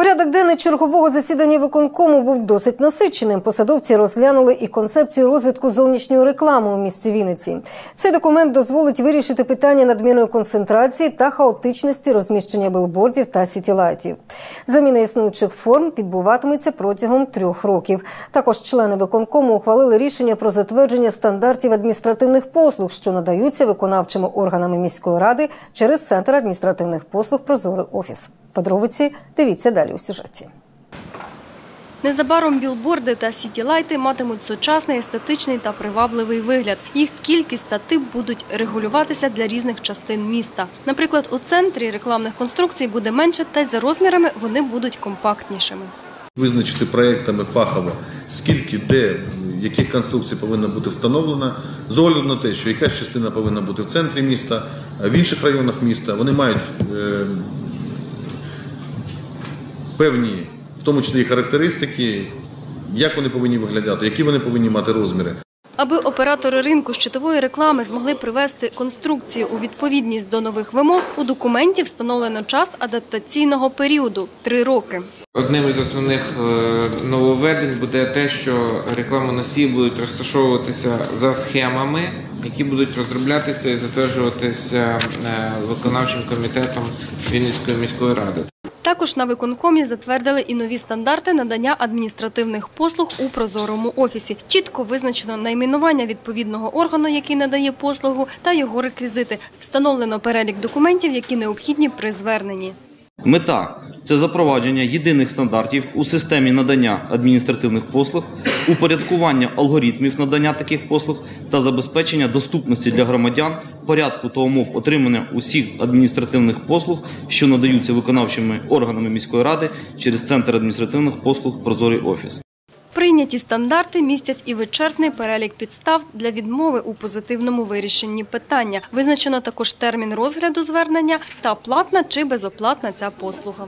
Порядок денний чергового засідання виконкому був досить насиченим. Посадовці розглянули і концепцію розвитку зовнішньої реклами у місті Вінниці. Цей документ дозволить вирішити питання надмірної концентрації та хаотичності розміщення билбордів та сітілайтів. Заміна існуючих форм відбуватиметься протягом трьох років. Також члени виконкому ухвалили рішення про затвердження стандартів адміністративних послуг, що надаються виконавчими органами міської ради через центр адміністративних послуг Прозорий офіс. Подробиці дивіться далі у сюжеті. Незабаром білборди та сітілайти матимуть сучасний, естетичний та привабливий вигляд. Їх кількість та тип будуть регулюватися для різних частин міста. Наприклад, у центрі рекламних конструкцій буде менше, та й за розмірами вони будуть компактнішими. Визначити проектами фахово, скільки, де, яких конструкцій повинно бути встановлено, з огляду на те, що якась частина повинна бути в центрі міста, в інших районах міста вони мають е, певні, в тому числі і характеристики, як вони повинні виглядати, які вони повинні мати розміри. Аби оператори ринку щитової реклами змогли привести конструкцію у відповідність до нових вимог, у документі встановлено час адаптаційного періоду три роки. Одним із основних е, нововведень буде те, що рекламоносії будуть розташовуватися за схемами, які будуть розроблятися і затверджуватися е, виконавчим комітетом Вінницької міської ради. Також на виконкомі затвердили і нові стандарти надання адміністративних послуг у прозорому офісі. Чітко визначено найменування відповідного органу, який надає послугу, та його реквізити. Встановлено перелік документів, які необхідні при зверненні. Мета це запровадження єдиних стандартів у системі надання адміністративних послуг, упорядкування алгоритмів надання таких послуг та забезпечення доступності для громадян, порядку та умов отримання усіх адміністративних послуг, що надаються виконавчими органами міської ради через центр адміністративних послуг Прозорий офіс. Прийняті стандарти містять і вичерпний перелік підстав для відмови у позитивному вирішенні питання. Визначено також термін розгляду звернення та платна чи безоплатна ця послуга.